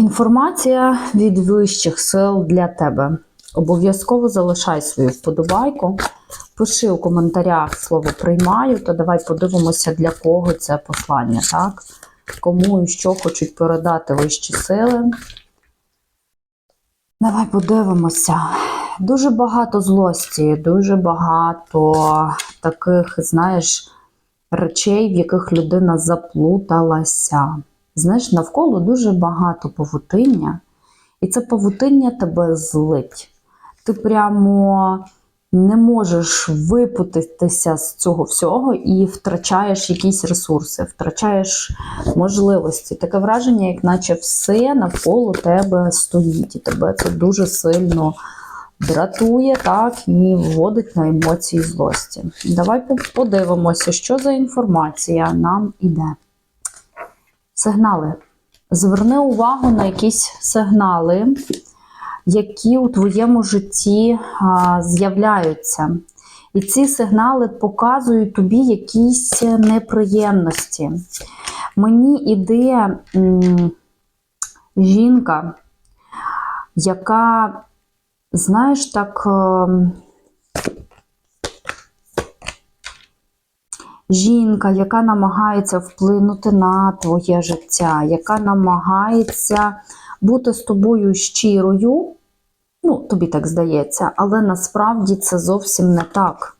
Інформація від вищих сил для тебе. Обов'язково залишай свою вподобайку. Пиши у коментарях слово приймаю, то давай подивимося, для кого це послання, так? Кому і що хочуть передати вищі сили. Давай подивимося. Дуже багато злості, дуже багато таких, знаєш, речей, в яких людина заплуталася. Знаєш, навколо дуже багато павутиння, і це павутиння тебе злить. Ти прямо не можеш випутатися з цього всього і втрачаєш якісь ресурси, втрачаєш можливості. Таке враження, як наче все навколо тебе стоїть, і тебе це дуже сильно дратує, так, і вводить на емоції злості. Давай подивимося, що за інформація нам іде. Сигнали. Зверни увагу на якісь сигнали, які у твоєму житті з'являються. І ці сигнали показують тобі якісь неприємності. Мені іде м, жінка, яка, знаєш, так. Жінка, яка намагається вплинути на твоє життя, яка намагається бути з тобою щирою, ну, тобі так здається, але насправді це зовсім не так.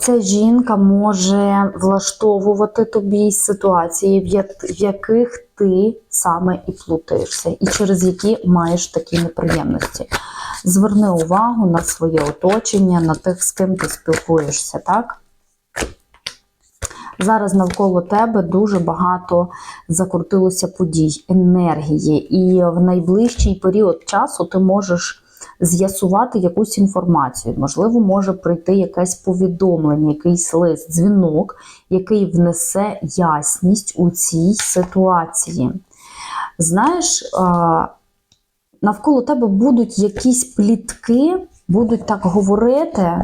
Ця жінка може влаштовувати тобі ситуації, в яких ти саме і плутаєшся, і через які маєш такі неприємності. Зверни увагу на своє оточення, на тих, з ким ти спілкуєшся, так? Зараз навколо тебе дуже багато закрутилося подій, енергії, і в найближчий період часу ти можеш з'ясувати якусь інформацію. Можливо, може прийти якесь повідомлення, якийсь лист, дзвінок, який внесе ясність у цій ситуації. Знаєш, навколо тебе будуть якісь плітки, будуть так говорити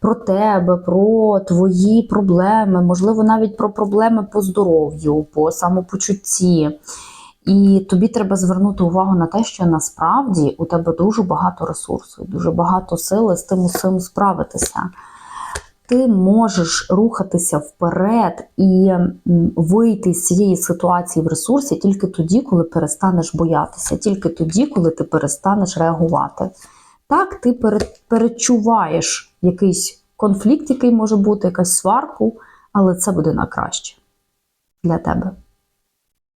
про тебе, про твої проблеми, можливо, навіть про проблеми по здоров'ю, по самопочутті. І тобі треба звернути увагу на те, що насправді у тебе дуже багато ресурсу, дуже багато сили з тим усім справитися. Ти можеш рухатися вперед і вийти з цієї ситуації в ресурсі тільки тоді, коли перестанеш боятися, тільки тоді, коли ти перестанеш реагувати. Так, ти пере- перечуваєш якийсь конфлікт, який може бути, якась сварку, але це буде на краще для тебе.